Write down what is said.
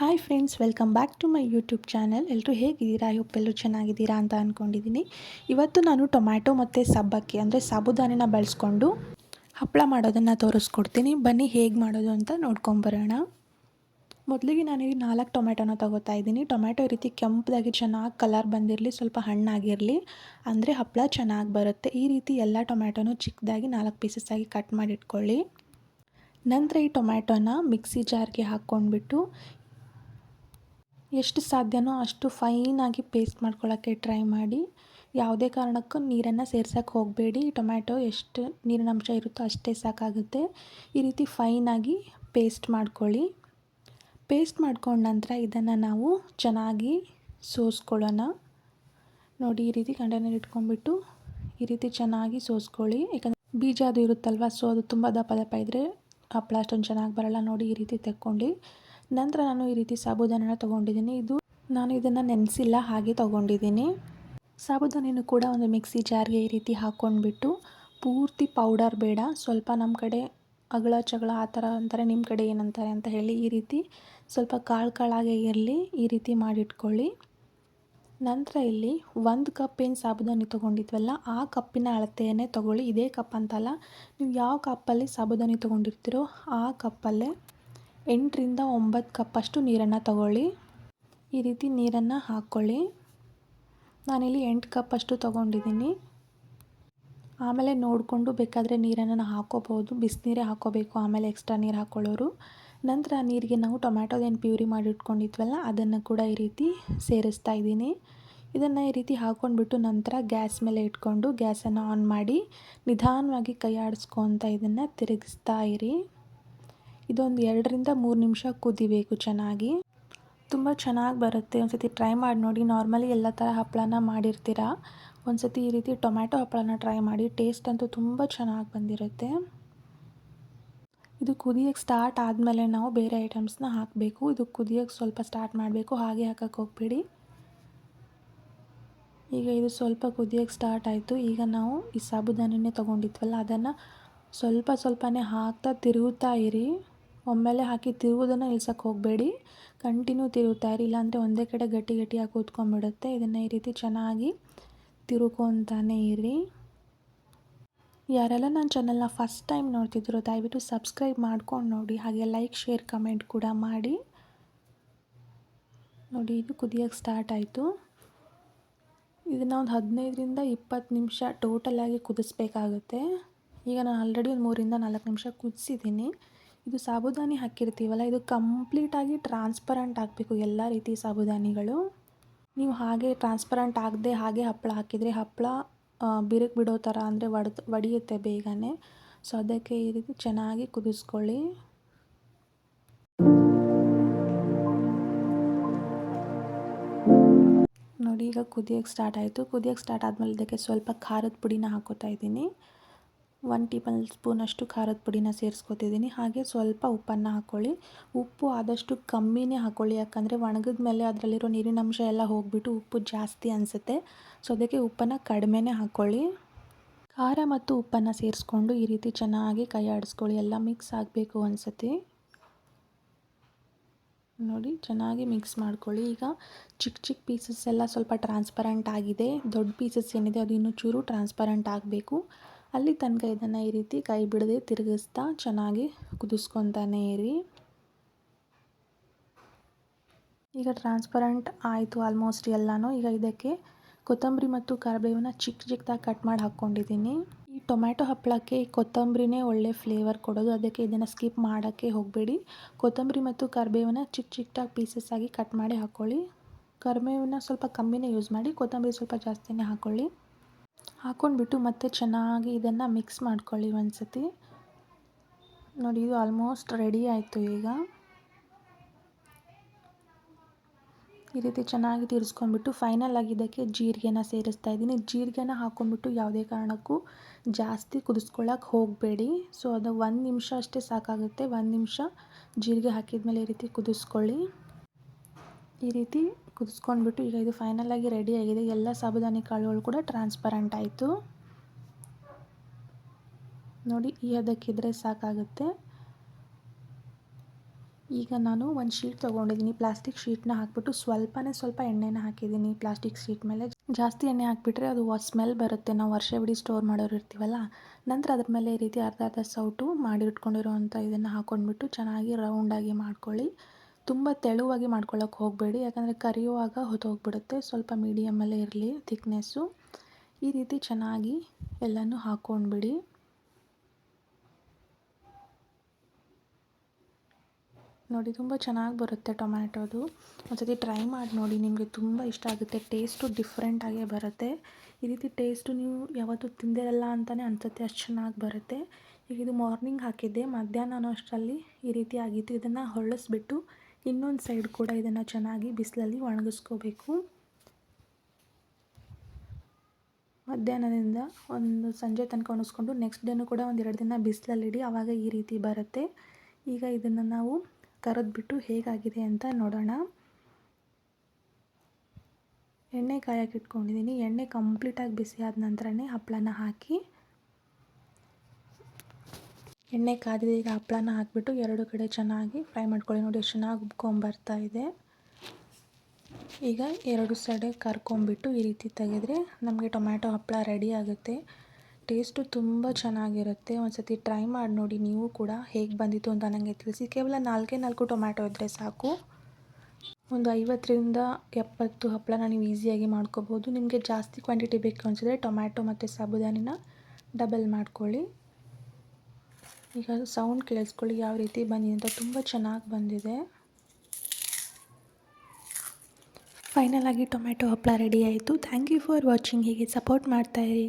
Hi friends welcome back to my YouTube channel ಎಲ್ಲರೂ ಹೇಗಿದ್ದೀರಾ? ಎಲ್ಲರೂ ಚೆನ್ನಾಗಿದ್ದೀರಾ ಅಂತ ಅಂದ್ಕೊಂಡಿದ್ದೀನಿ ಇವತ್ತು ನಾನು ಟೊಮ್ಯಾಟೊ ಮತ್ತು ಸಬ್ಬಕ್ಕಿ, ಅಂದರೆ ಸಾಬುದಾನಿನ ಬಳಸ್ಕೊಂಡು ಹಪ್ಪಳ ಮಾಡೋದನ್ನು ತೋರಿಸ್ಕೊಡ್ತೀನಿ. ಬನ್ನಿ ಹೇಗೆ ಮಾಡೋದು ಅಂತ ನೋಡ್ಕೊಂಬರೋಣ ಮೊದಲಿಗೆ ನಾನು ಈ ನಾಲ್ಕು ಟೊಮ್ಯಾಟೊನ ತೊಗೋತಾ ಇದ್ದೀನಿ. ಟೊಮ್ಯಾಟೊ ಈ ರೀತಿ ಕೆಂಪದಾಗಿ ಚೆನ್ನಾಗಿ ಕಲರ್ ಬಂದಿರಲಿ, ಸ್ವಲ್ಪ ಹಣ್ಣಾಗಿರಲಿ, ಅಂದರೆ ಹಪ್ಪಳ ಚೆನ್ನಾಗಿ ಬರುತ್ತೆ. ಈ ರೀತಿ ಎಲ್ಲ ಟೊಮ್ಯಾಟೊನೂ ಚಿಕ್ಕದಾಗಿ ನಾಲ್ಕು ಪೀಸಸ್ಸಾಗಿ ಕಟ್ ಮಾಡಿಟ್ಕೊಳ್ಳಿ. ನಂತರ ಈ ಟೊಮ್ಯಾಟೊನ ಮಿಕ್ಸಿ ಜಾರ್ಗೆ ಹಾಕ್ಕೊಂಡ್ಬಿಟ್ಟು ಎಷ್ಟು ಸಾಧ್ಯನೋ ಅಷ್ಟು ಫೈನಾಗಿ ಪೇಸ್ಟ್ ಮಾಡ್ಕೊಳ್ಳೋಕ್ಕೆ ಟ್ರೈ ಮಾಡಿ. ಯಾವುದೇ ಕಾರಣಕ್ಕೂ ನೀರನ್ನು ಸೇರ್ಸೋಕ್ಕೆ ಹೋಗಬೇಡಿ. ಟೊಮ್ಯಾಟೊ ಎಷ್ಟು ನೀರಿನ ಅಂಶ ಇರುತ್ತೋ ಅಷ್ಟೇ ಸಾಕಾಗುತ್ತೆ. ಈ ರೀತಿ ಫೈನಾಗಿ ಪೇಸ್ಟ್ ಮಾಡ್ಕೊಳ್ಳಿ. ಪೇಸ್ಟ್ ಮಾಡ್ಕೊಂಡ ನಂತರ ಇದನ್ನು ನಾವು ಚೆನ್ನಾಗಿ ಸೋಸ್ಕೊಳ್ಳೋಣ. ನೋಡಿ, ಈ ರೀತಿ ಕಂಟೈನರ್ ಇಟ್ಕೊಂಡ್ಬಿಟ್ಟು ಈ ರೀತಿ ಚೆನ್ನಾಗಿ ಸೋಸ್ಕೊಳ್ಳಿ. ಯಾಕಂದರೆ ಬೀಜ ಅದು ಇರುತ್ತಲ್ವ ಸೊ ಅದು ತುಂಬ ದಪ್ಪ ದಪ್ಪ ಇದ್ದರೆ ಹಪ್ಪಳ ಅಷ್ಟೊಂದು ಚೆನ್ನಾಗಿ ಬರೋಲ್ಲ. ನೋಡಿ, ಈ ರೀತಿ ತೆಕ್ಕೊಂಡು. ನಂತರ ನಾನು ಈ ರೀತಿ ಸಾಬುದಾನನ ತೊಗೊಂಡಿದ್ದೀನಿ. ಇದು ನಾನು ಇದನ್ನು ನೆನೆಸಿಲ್ಲ, ಹಾಗೆ ತೊಗೊಂಡಿದ್ದೀನಿ. ಸಾಬುದಾನಿನೂ ಕೂಡ ಒಂದು ಮಿಕ್ಸಿ ಜಾರ್ಗೆ ಈ ರೀತಿ ಹಾಕ್ಕೊಂಡ್ಬಿಟ್ಟು ಪೂರ್ತಿ ಪೌಡರ್ ಬೇಡ. ಸ್ವಲ್ಪ ನಮ್ಮ ಕಡೆ ಅಗಳ ಚಗಳ ಆ ಥರ ಅಂತಾರೆ ನಿಮ್ಮ ಕಡೆ ಏನಂತಾರೆ ಅಂತ ಹೇಳಿ ಈ ರೀತಿ ಸ್ವಲ್ಪ ಕಾಳು ಕಾಳಾಗೆ ಇರಲಿ, ಈ ರೀತಿ ಮಾಡಿಟ್ಕೊಳ್ಳಿ. ನಂತರ ಇಲ್ಲಿ ಒಂದು ಕಪ್ ಏನು ಸಾಬುದಾನಿ ತೊಗೊಂಡಿದ್ವಲ್ಲ, ಆ ಕಪ್ಪಿನ ಅಳತೆಯನ್ನೇ ತೊಗೊಳ್ಳಿ. ಇದೇ ಕಪ್ ಅಂತಲ್ಲ, ನೀವು ಯಾವ ಕಪ್ಪಲ್ಲಿ ಸಾಬುದಾನಿ ತೊಗೊಂಡಿರ್ತೀರೋ ಆ ಕಪ್ಪಲ್ಲೇ ಎಂಟರಿಂದ ಒಂಬತ್ತು ಕಪ್ಪಷ್ಟು ನೀರನ್ನು ತಗೊಳ್ಳಿ. ಈ ರೀತಿ ನೀರನ್ನು ಹಾಕ್ಕೊಳ್ಳಿ. ನಾನಿಲ್ಲಿ ಎಂಟು ಕಪ್ಪಷ್ಟು ತೊಗೊಂಡಿದ್ದೀನಿ. ಆಮೇಲೆ ನೋಡಿಕೊಂಡು ಬೇಕಾದರೆ ನೀರನ್ನು ಹಾಕ್ಕೋಬೋದು. ಬಿಸಿನೀರೇ ಹಾಕೋಬೇಕು ಆಮೇಲೆ ಎಕ್ಸ್ಟ್ರಾ ನೀರು ಹಾಕ್ಕೊಳ್ಳೋರು. ನಂತರ ನೀರಿಗೆ ನಾವು ಟೊಮ್ಯಾಟೋದೇನು ಪ್ಯೂರಿ ಮಾಡಿ ಇಟ್ಕೊಂಡಿದ್ವಲ್ಲ, ಅದನ್ನು ಕೂಡ ಈ ರೀತಿ ಸೇರಿಸ್ತಾ ಇದ್ದೀನಿ. ಇದನ್ನು ಈ ರೀತಿ ಹಾಕ್ಕೊಂಡ್ಬಿಟ್ಟು ನಂತರ ಗ್ಯಾಸ್ ಮೇಲೆ ಇಟ್ಕೊಂಡು ಗ್ಯಾಸನ್ನು ಆನ್ ಮಾಡಿ ನಿಧಾನವಾಗಿ ಕೈ ಆಡಿಸ್ಕೊತ ಇದನ್ನು ತಿರುಗಿಸ್ತಾ ಇರಿ. ಇದೊಂದು ಎರಡರಿಂದ ಮೂರು ನಿಮಿಷ ಕುದಿಬೇಕು ಚೆನ್ನಾಗಿ. ತುಂಬ ಚೆನ್ನಾಗಿ ಬರುತ್ತೆ. ಒಂದು ಸತಿ ಟ್ರೈ ಮಾಡಿ ನೋಡಿ. ನಾರ್ಮಲಿ ಎಲ್ಲ ಥರ ಹಪ್ಪಳನ ಮಾಡಿರ್ತೀರ? ಒಂದು ಸತಿ ಈ ರೀತಿ ಟೊಮ್ಯಾಟೊ ಹಪ್ಪಳನ ಟ್ರೈ ಮಾಡಿ. ಟೇಸ್ಟ್ ಅಂತೂ ತುಂಬ ಚೆನ್ನಾಗಿ ಬಂದಿರುತ್ತೆ. ಇದು ಕುದಿಯೋಕ್ಕೆ ಸ್ಟಾರ್ಟ್ ಆದಮೇಲೆ ನಾವು ಬೇರೆ ಐಟಮ್ಸ್ನ ಹಾಕಬೇಕು. ಇದು ಕುದಿಯೋಕ್ಕೆ ಸ್ವಲ್ಪ ಸ್ಟಾರ್ಟ್ ಮಾಡಬೇಕು. ಹಾಗೆ ಹಾಕಕ್ಕೆ ಹೋಗ್ಬೇಡಿ. ಈಗ ಇದು ಸ್ವಲ್ಪ ಕುದಿಯೋಕ್ಕೆ ಸ್ಟಾರ್ಟ್ ಆಯಿತು. ಈಗ ನಾವು ಈ ಸಾಬುದಾನಿನೇ ತೊಗೊಂಡಿದ್ವಲ್ಲ, ಅದನ್ನು ಸ್ವಲ್ಪ ಸ್ವಲ್ಪನೇ ಹಾಕ್ತಾ ತಿರುಗುತ್ತಾ ಇರಿ. ಒಮ್ಮೆಲೆ ಹಾಕಿ ತಿರುವುದನ್ನು ನಿಲ್ಸಕ್ಕೆ ಹೋಗಬೇಡಿ. ಕಂಟಿನ್ಯೂ ತಿರುಗುತ್ತಾ ಇರಿ. ಇಲ್ಲಾಂದರೆ ಒಂದೇ ಕಡೆ ಗಟ್ಟಿ ಗಟ್ಟಿಯಾಗಿ ಕೂತ್ಕೊಂಡ್ಬಿಡುತ್ತೆ. ಇದನ್ನು ಈ ರೀತಿ ಚೆನ್ನಾಗಿ ತಿರುಕೊತಾನೇ ಇರಿ. ಯಾರೆಲ್ಲ ನನ್ನ ಚಾನಲ್ನ ಫಸ್ಟ್ ಟೈಮ್ ನೋಡ್ತಿದ್ರು ದಯವಿಟ್ಟು ಸಬ್ಸ್ಕ್ರೈಬ್ ಮಾಡ್ಕೊಂಡು ನೋಡಿ. ಹಾಗೆ ಲೈಕ್ ಶೇರ್ ಕಮೆಂಟ್ ಕೂಡ ಮಾಡಿ. ನೋಡಿ, ಇದು ಕುದಿಯೋಕ್ಕೆ ಸ್ಟಾರ್ಟ್ ಆಯಿತು. ಇದನ್ನು ಒಂದು ಹದಿನೈದರಿಂದ ಇಪ್ಪತ್ತು ನಿಮಿಷ ಟೋಟಲಾಗಿ ಕುದಿಸ್ಬೇಕಾಗುತ್ತೆ. ಈಗ ನಾನು ಆಲ್ರೆಡಿ ಒಂದು ಮೂರಿಂದ ನಾಲ್ಕು ನಿಮಿಷ ಕುದಿಸಿದ್ದೀನಿ ಇದು ಸಾಬುದಾನಿ ಹಾಕಿರ್ತೀವಲ್ಲ, ಇದು ಕಂಪ್ಲೀಟಾಗಿ ಟ್ರಾನ್ಸ್ಪರೆಂಟ್ ಆಗಬೇಕು ಎಲ್ಲ ರೀತಿ ಸಾಬುದಾನಿಗಳು. ನೀವು ಹಾಗೆ ಟ್ರಾನ್ಸ್ಪರೆಂಟ್ ಆಗದೆ ಹಾಗೆ ಹಪ್ಪಳ ಹಾಕಿದರೆ ಹಪ್ಪಳ ಬಿರುಕು ಬಿಡೋ ಥರ ಅಂದರೆ ಒಡೆದು ಒಡೆಯುತ್ತೆ ಬೇಗನೆ. ಸೊ ಅದಕ್ಕೆ ಈ ರೀತಿ ಚೆನ್ನಾಗಿ ಕುದಿಸ್ಕೊಳ್ಳಿ. ನೋಡಿ, ಈಗ ಕುದಿಯೋಕ್ಕೆ ಸ್ಟಾರ್ಟ್ ಆಯಿತು. ಕುದಿಯೋಕ್ಕೆ ಸ್ಟಾರ್ಟ್ ಆದಮೇಲೆ ಇದಕ್ಕೆ ಸ್ವಲ್ಪ ಖಾರದ ಪುಡಿನ ಹಾಕೋತಾ ಇದ್ದೀನಿ. ಒನ್ ಟೀಪಲ್ ಸ್ಪೂನಷ್ಟು ಖಾರದ ಪುಡಿನ ಸೇರಿಸ್ಕೊತಿದ್ದೀನಿ. ಹಾಗೆ ಸ್ವಲ್ಪ ಉಪ್ಪನ್ನು ಹಾಕ್ಕೊಳ್ಳಿ ಉಪ್ಪು ಆದಷ್ಟು ಕಮ್ಮಿನೇ ಹಾಕ್ಕೊಳ್ಳಿ ಯಾಕಂದರೆ ಒಣಗಿದ ಮೇಲೆ ಅದರಲ್ಲಿರೋ ನೀರಿನ ಅಂಶ ಎಲ್ಲ ಹೋಗಿಬಿಟ್ಟು ಉಪ್ಪು ಜಾಸ್ತಿ ಅನಿಸುತ್ತೆ. ಸೊ ಅದಕ್ಕೆ ಉಪ್ಪನ್ನು ಕಡಿಮೆನೇ ಹಾಕ್ಕೊಳ್ಳಿ ಖಾರ ಮತ್ತು ಉಪ್ಪನ್ನು ಸೇರಿಸ್ಕೊಂಡು ಈ ರೀತಿ ಚೆನ್ನಾಗಿ ಕೈ ಆಡಿಸ್ಕೊಳ್ಳಿ. ಎಲ್ಲ ಮಿಕ್ಸ್ ಆಗಬೇಕು ಅನಿಸುತ್ತೆ. ನೋಡಿ, ಚೆನ್ನಾಗಿ ಮಿಕ್ಸ್ ಮಾಡ್ಕೊಳ್ಳಿ. ಈಗ ಚಿಕ್ಕ ಚಿಕ್ಕ ಪೀಸಸ್ ಎಲ್ಲ ಸ್ವಲ್ಪ ಟ್ರಾನ್ಸ್ಪರೆಂಟ್ ಆಗಿದೆ. ದೊಡ್ಡ ಪೀಸಸ್ ಏನಿದೆ ಅದು ಇನ್ನೂ ಚೂರು ಟ್ರಾನ್ಸ್ಪರೆಂಟ್ ಆಗಬೇಕು. ಅಲ್ಲಿ ತನಕ ಇದನ್ನು ಈ ರೀತಿ ಕೈ ಬಿಡದೆ ತಿರುಗಿಸ್ತಾ ಚೆನ್ನಾಗಿ ಕುದಿಸ್ಕೊತಾನೆ ಇರಿ. ಈಗ ಟ್ರಾನ್ಸ್ಪರೆಂಟ್ ಆಯಿತು ಆಲ್ಮೋಸ್ಟ್ ಎಲ್ಲನೂ. ಈಗ ಇದಕ್ಕೆ ಕೊತ್ತಂಬರಿ ಮತ್ತು ಕರಿಬೇವನ್ನ ಚಿಕ್ಕ ಚಿಕ್ಕದಾಗಿ ಕಟ್ ಮಾಡಿ ಹಾಕ್ಕೊಂಡಿದ್ದೀನಿ. ಈ ಟೊಮ್ಯಾಟೊ ಹಪ್ಪಳಕ್ಕೆ ಕೊತ್ತಂಬರಿನೇ ಒಳ್ಳೆ ಫ್ಲೇವರ್ ಕೊಡೋದು. ಅದಕ್ಕೆ ಇದನ್ನು ಸ್ಕಿಪ್ ಮಾಡೋಕ್ಕೆ ಹೋಗಬೇಡಿ. ಕೊತ್ತಂಬರಿ ಮತ್ತು ಕರಿಬೇವನ್ನ ಚಿಕ್ಕ ಚಿಕ್ಕದಾಗಿ ಪೀಸಸ್ ಆಗಿ ಕಟ್ ಮಾಡಿ ಹಾಕ್ಕೊಳ್ಳಿ ಕರಿಬೇವನ್ನ ಸ್ವಲ್ಪ ಕಮ್ಮಿನೇ ಯೂಸ್ ಮಾಡಿ. ಕೊತ್ತಂಬರಿ ಸ್ವಲ್ಪ ಜಾಸ್ತಿನೇ ಹಾಕ್ಕೊಳ್ಳಿ ಹಾಕ್ಕೊಂಡ್ಬಿಟ್ಟು ಮತ್ತೆ ಚೆನ್ನಾಗಿ ಇದನ್ನು ಮಿಕ್ಸ್ ಮಾಡ್ಕೊಳ್ಳಿ ಒಂದು ಸತಿ ನೋಡಿ, ಇದು ಆಲ್ಮೋಸ್ಟ್ ರೆಡಿ ಆಯಿತು ಈಗ. ಈ ರೀತಿ ಚೆನ್ನಾಗಿ ತಿರ್ಸ್ಕೊಂಡ್ಬಿಟ್ಟು ಫೈನಲ್ ಆಗಿ ಇದಕ್ಕೆ ಜೀರಿಗೆನ ಸೇರಿಸ್ತಾ ಇದ್ದೀನಿ. ಜೀರಿಗೆನ ಹಾಕ್ಕೊಂಡ್ಬಿಟ್ಟು ಯಾವುದೇ ಕಾರಣಕ್ಕೂ ಜಾಸ್ತಿ ಕುದಿಸ್ಕೊಳ್ಳೋಕೆ ಹೋಗಬೇಡಿ. ಸೊ ಅದು ಒಂದು ನಿಮಿಷ ಅಷ್ಟೇ ಸಾಕಾಗುತ್ತೆ. ಒಂದು ನಿಮಿಷ ಜೀರಿಗೆ ಹಾಕಿದ ಮೇಲೆ ಈ ರೀತಿ ಕುದಿಸ್ಕೊಳ್ಳಿ. ಈ ರೀತಿ ಕುದಿಸ್ಕೊಂಡ್ಬಿಟ್ಟು ಈಗ ಇದು ಫೈನಲ್ ಆಗಿ ರೆಡಿ ಆಗಿದೆ. ಎಲ್ಲ ಸಾಬುದಾನಿ ಕಾಳುಗಳು ಕೂಡ ಟ್ರಾನ್ಸ್ಪರೆಂಟ್ ಆಯಿತು. ನೋಡಿ, ಈ ಹದಕ್ಕಿದ್ರೆ ಸಾಕಾಗುತ್ತೆ. ಈಗ ನಾನು ಒಂದು ಶೀಟ್ ತೊಗೊಂಡಿದ್ದೀನಿ. ಪ್ಲಾಸ್ಟಿಕ್ ಶೀಟ್ನ ಹಾಕ್ಬಿಟ್ಟು ಸ್ವಲ್ಪನೇ ಸ್ವಲ್ಪ ಎಣ್ಣೆನ ಹಾಕಿದ್ದೀನಿ. ಪ್ಲಾಸ್ಟಿಕ್ ಶೀಟ್ ಮೇಲೆ ಜಾಸ್ತಿ ಎಣ್ಣೆ ಹಾಕಿಬಿಟ್ರೆ ಅದು ಸ್ಮೆಲ್ ಬರುತ್ತೆ. ನಾವು ವರ್ಷವಿಡೀ ಸ್ಟೋರ್ ಮಾಡೋರು ಇರ್ತೀವಲ್ಲ. ನಂತರ ಅದ್ರ ಮೇಲೆ ಈ ರೀತಿ ಅರ್ಧ ಅರ್ಧ ಸೌಟು ಮಾಡಿಟ್ಕೊಂಡಿರೋವಂಥ ಇದನ್ನು ಹಾಕ್ಕೊಂಡ್ಬಿಟ್ಟು ಚೆನ್ನಾಗಿ ರೌಂಡಾಗಿ ಮಾಡ್ಕೊಳ್ಳಿ. ತುಂಬ ತೆಳುವಾಗಿ ಮಾಡ್ಕೊಳ್ಳೋಕೆ ಹೋಗಬೇಡಿ, ಯಾಕಂದರೆ ಕರಿಯುವಾಗ ಹೊತ್ತೋಗ್ಬಿಡುತ್ತೆ ಸ್ವಲ್ಪ ಮೀಡಿಯಮಲ್ಲೇ ಇರಲಿ ಥಿಕ್ನೆಸ್ಸು ಈ ರೀತಿ ಚೆನ್ನಾಗಿ ಎಲ್ಲನೂ ಹಾಕ್ಕೊಂಡ್ಬಿಡಿ ನೋಡಿ, ತುಂಬ ಚೆನ್ನಾಗಿ ಬರುತ್ತೆ ಟೊಮ್ಯಾಟೋದು. ಒಂದ್ಸತಿ ಟ್ರೈ ಮಾಡಿ ನೋಡಿ, ನಿಮಗೆ ತುಂಬ ಇಷ್ಟ ಆಗುತ್ತೆ ಟೇಸ್ಟು ಡಿಫ್ರೆಂಟಾಗೇ ಬರುತ್ತೆ. ಈ ರೀತಿ ಟೇಸ್ಟು ನೀವು ಯಾವತ್ತೂ ತಿಂದಿರಲ್ಲ ಅಂತಲೇ ಅನಿಸುತ್ತೆ, ಅಷ್ಟು ಚೆನ್ನಾಗಿ ಬರುತ್ತೆ. ಈಗ ಇದು ಮಾರ್ನಿಂಗ್ ಹಾಕಿದ್ದೆ, ಮಧ್ಯಾಹ್ನ ಅಷ್ಟರಲ್ಲಿ ಈ ರೀತಿ ಆಗಿತ್ತು. ಇದನ್ನು ಹೊಳ್ಳಿಸ್ಬಿಟ್ಟು ಇನ್ನೊಂದು ಸೈಡ್ ಕೂಡ ಇದನ್ನು ಚೆನ್ನಾಗಿ ಬಿಸಿಲಲ್ಲಿ ಒಣಗಿಸ್ಕೋಬೇಕು. ಮಧ್ಯಾಹ್ನದಿಂದ ಒಂದು ಸಂಜೆ ತನಕ ಒಣಗಿಸ್ಕೊಂಡು ನೆಕ್ಸ್ಟ್ ಡೇನೂ ಕೂಡ ಒಂದು ಎರಡು ದಿನ ಬಿಸಿಲಲ್ಲಿಡಿ ಆವಾಗ ಈ ರೀತಿ ಬರುತ್ತೆ. ಈಗ ಇದನ್ನು ನಾವು ಕರೆದ್ಬಿಟ್ಟು ಹೇಗಾಗಿದೆ ಅಂತ ನೋಡೋಣ. ಎಣ್ಣೆ ಕಾಯಕ್ಕೆ ಇಟ್ಕೊಂಡಿದ್ದೀನಿ ಎಣ್ಣೆ ಕಂಪ್ಲೀಟಾಗಿ ಬಿಸಿ ಆದ ನಂತರನೇ ಹಪ್ಪಳನ ಹಾಕಿ ಎಣ್ಣೆ ಕಾದಿದೆ ಈಗ ಹಪ್ಪಳನ ಹಾಕಿಬಿಟ್ಟು ಎರಡು ಕಡೆ ಚೆನ್ನಾಗಿ ಫ್ರೈ ಮಾಡ್ಕೊಳ್ಳಿ ನೋಡಿ, ಎಷ್ಟು ಚೆನ್ನಾಗಿ ಉಬ್ಕೊಂಬರ್ತಾ ಇದೆ. ಈಗ ಎರಡು ಸೈಡೆ ಕರ್ಕೊಂಬಿಟ್ಟು ಈ ರೀತಿ ತೆಗೆದ್ರೆ ನಮಗೆ ಟೊಮ್ಯಾಟೊ ಹಪ್ಪಳ ರೆಡಿ ಆಗುತ್ತೆ. ಟೇಸ್ಟು ತುಂಬ ಚೆನ್ನಾಗಿರುತ್ತೆ. ಒಂದು ಸತಿ ಟ್ರೈ ಮಾಡಿ ನೋಡಿ, ನೀವು ಕೂಡ ಹೇಗೆ ಬಂದಿತ್ತು ಅಂತ ನನಗೆ ತಿಳಿಸಿ. ಕೇವಲ ನಾಲ್ಕೇ ನಾಲ್ಕು ಟೊಮ್ಯಾಟೊ ಇದ್ದರೆ ಸಾಕು. ಒಂದು ಐವತ್ತರಿಂದ ಎಪ್ಪತ್ತು ಹಪ್ಪಳನ ನೀವು ಈಸಿಯಾಗಿ ಮಾಡ್ಕೋಬೋದು. ನಿಮಗೆ ಜಾಸ್ತಿ ಕ್ವಾಂಟಿಟಿ ಬೇಕು ಅನಿಸಿದ್ರೆ ಟೊಮ್ಯಾಟೊ ಮತ್ತು ಸಾಬುದಾನಿನ ಡಬಲ್ ಮಾಡ್ಕೊಳ್ಳಿ. ಈಗ ಸೌಂಡ್ ಕೇಳಿಸ್ಕೊಳ್ಳಿ, ಯಾವ ರೀತಿ ಬಂದಿದೆ ಅಂತ ತುಂಬ ಚೆನ್ನಾಗಿ ಬಂದಿದೆ. ಫೈನಲ್ ಆಗಿ ಟೊಮೆಟೊ ಹಪ್ಪಳ ರೆಡಿ ಆಯಿತು. ಥ್ಯಾಂಕ್ ಯು ಫಾರ್ ವಾಚಿಂಗ್ ಹೀಗೆ ಸಪೋರ್ಟ್ ಮಾಡ್ತಾಯಿರಿ